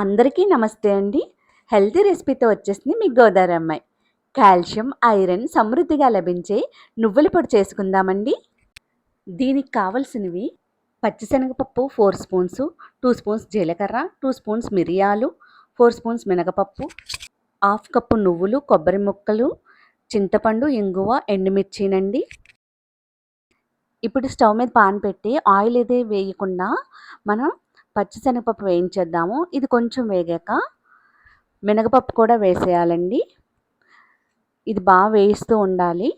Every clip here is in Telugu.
అందరికీ నమస్తే అండి. హెల్తీ రెసిపీతో వచ్చేసింది మీ గోదావరి అమ్మాయి. కాల్షియం ఐరన్ సమృద్ధిగా లభించే నువ్వుల పొడి చేసుకుందామండి. దీనికి కావలసినవి పచ్చిశనగపప్పు ఫోర్ స్పూన్స్ టూ స్పూన్స్ జీలకర్ర టూ స్పూన్స్ మిరియాలు ఫోర్ స్పూన్స్ మినగపప్పు హాఫ్ కప్పు నువ్వులు కొబ్బరి ముక్కలు చింతపండు ఇంగువ ఎండుమిర్చినండి. ఇప్పుడు స్టవ్ మీద పాన్ పెట్టి ఆయిల్ ఏదే వేయకుండా మనం పచ్చిశనగపప్పు వేయించేద్దాము. ఇది కొంచెం వేగాక మినగపప్పు కూడా వేసేయాలండి. ఇది బాగా వేయిస్తూ ఉండాలి.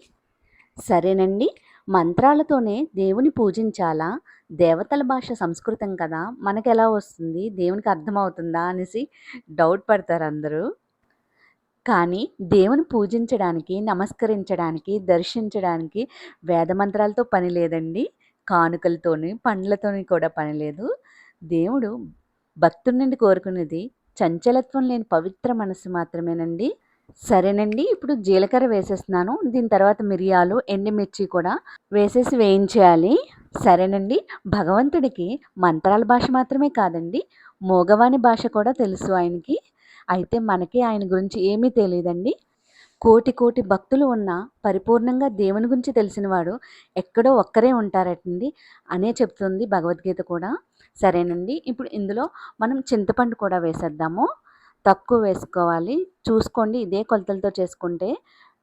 సరేనండి. మంత్రాలతోనే దేవుని పూజించాలా? దేవతల భాష సంస్కృతం కదా. మనకు ఎలా వస్తుంది? దేవునికి అర్థమవుతుందా అనేసి డౌట్ పడతారు అందరూ. కానీ దేవుని పూజించడానికి నమస్కరించడానికి దర్శించడానికి వేద మంత్రాలతో పని లేదండి. కానుకలతోని పండ్లతోని కూడా పని లేదు. దేవుడు భక్తుడి నుండి కోరుకునేది చంచలత్వం లేని పవిత్ర మనసు మాత్రమేనండి. సరేనండి ఇప్పుడు జీలకర్ర వేసేస్తున్నాను. దీని తర్వాత మిరియాలు ఎండుమిర్చి కూడా వేసేసి వేయించేయాలి. సరేనండి భగవంతుడికి మంత్రాల భాష మాత్రమే కాదండి మోగవాణి భాష కూడా తెలుసు ఆయనకి. అయితే మనకి ఆయన గురించి ఏమీ తెలియదండి. కోటి కోటి భక్తులు ఉన్న పరిపూర్ణంగా దేవుని గురించి తెలిసినవాడు ఎక్కడో ఒక్కరే ఉంటారటండి అనే చెప్తుంది భగవద్గీత కూడా. సరేనండి. ఇప్పుడు ఇందులో మనం చింతపండు కూడా వేసేద్దాము. తక్కువ వేసుకోవాలి. చూసుకోండి ఇదే కొలతలతో చేసుకుంటే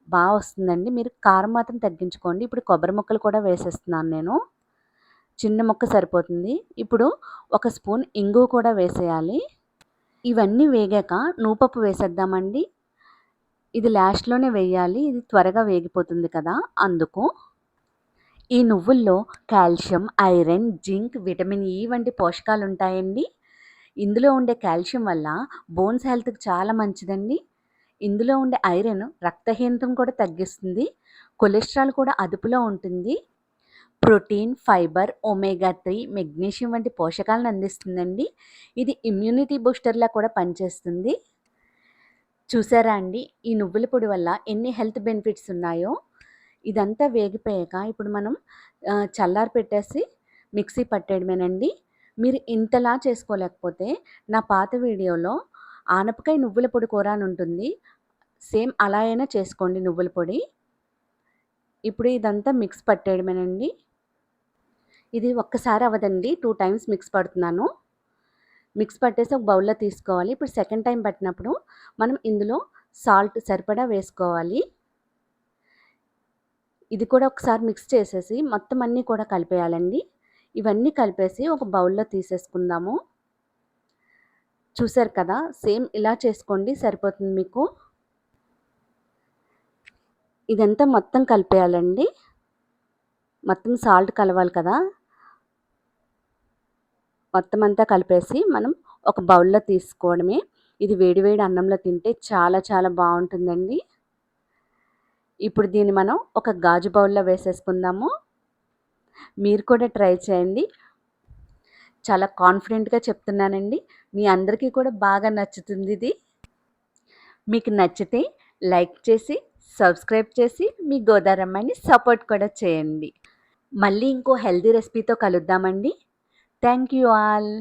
బాగా వస్తుందండి. మీరు కారం మాత్రం తగ్గించుకోండి. ఇప్పుడు కొబ్బరి ముక్కలు కూడా వేసేస్తున్నాను నేను. చిన్న ముక్క సరిపోతుంది. ఇప్పుడు ఒక స్పూన్ ఇంగు కూడా వేసేయాలి. ఇవన్నీ వేగాక నూపప్పు వేసేద్దామండి. ఇది లాస్ట్లోనే వేయాలి. ఇది త్వరగా వేగిపోతుంది కదా అందుకు. ఈ నువ్వుల్లో calcium iron zinc vitamin E వంటి పోషకాలు ఉంటాయండి ఇందులో ఉండే కాల్షియం వల్ల బోన్స్ హెల్త్కి చాలా మంచిదండి. ఇందులో ఉండే ఐరన్ రక్తహీనతం కూడా తగ్గిస్తుంది. కొలెస్ట్రాల్ కూడా అదుపులో ఉంటుంది. Protein fibre omega three magnesium వంటి పోషకాలను అందిస్తుందండి. ఇది ఇమ్యూనిటీ బూస్టర్లా కూడా పనిచేస్తుంది. చూసారా అండి ఈ నువ్వుల పొడి వల్ల ఎన్ని హెల్త్ బెనిఫిట్స్ ఉన్నాయో? ఇదంతా వేగిపోయాక ఇప్పుడు మనం చల్లారి పెట్టేసి మిక్సీ పట్టేయడమేనండి. మీరు ఇంతలా చేసుకోలేకపోతే నా పాత వీడియోలో ఆనపకాయ నువ్వుల పొడి కూర అని ఉంటుంది. సేమ్ అలా అయినా చేసుకోండి నువ్వుల పొడి. ఇప్పుడు ఇదంతా మిక్స్ పట్టేయడమేనండి. ఇది ఒక్కసారి అవ్వదండి. టూ టైమ్స్ మిక్స్ పడుతున్నాను. మిక్స్ పట్టేసి ఒక బౌల్లో తీసుకోవాలి. ఇప్పుడు సెకండ్ టైం పట్టినప్పుడు మనం ఇందులో సాల్ట్ సరిపడా వేసుకోవాలి. ఇది కూడా ఒకసారి మిక్స్ చేసేసి మొత్తం అన్నీ కూడా కలిపేయాలండి. ఇవన్నీ కలిపేసి ఒక బౌల్లో తీసేసుకుందాము. చూసారు కదా సేమ్ ఇలా చేసుకోండి సరిపోతుంది మీకు. ఇదంతా మొత్తం కలిపేయాలండి. మొత్తం సాల్ట్ కలవాలి కదా. మొత్తం అంతా కలిపేసి మనం ఒక బౌల్లో తీసుకోవడమే. ఇది వేడివేడి అన్నంలో తింటే చాలా చాలా బాగుంటుందండి. ఇప్పుడు దీన్ని మనం ఒక గాజు బౌల్లో వేసేసుకుందాము. మీరు కూడా ట్రై చేయండి. చాలా కాన్ఫిడెంట్గా చెప్తున్నానండి. మీ అందరికీ కూడా బాగా నచ్చుతుంది ఇది. మీకు నచ్చితే లైక్ చేసి సబ్స్క్రైబ్ చేసి మీ గోదారమ్మని సపోర్ట్ కూడా చేయండి. మళ్ళీ ఇంకో హెల్దీ రెసిపీతో కలుద్దామండి. Thank you all.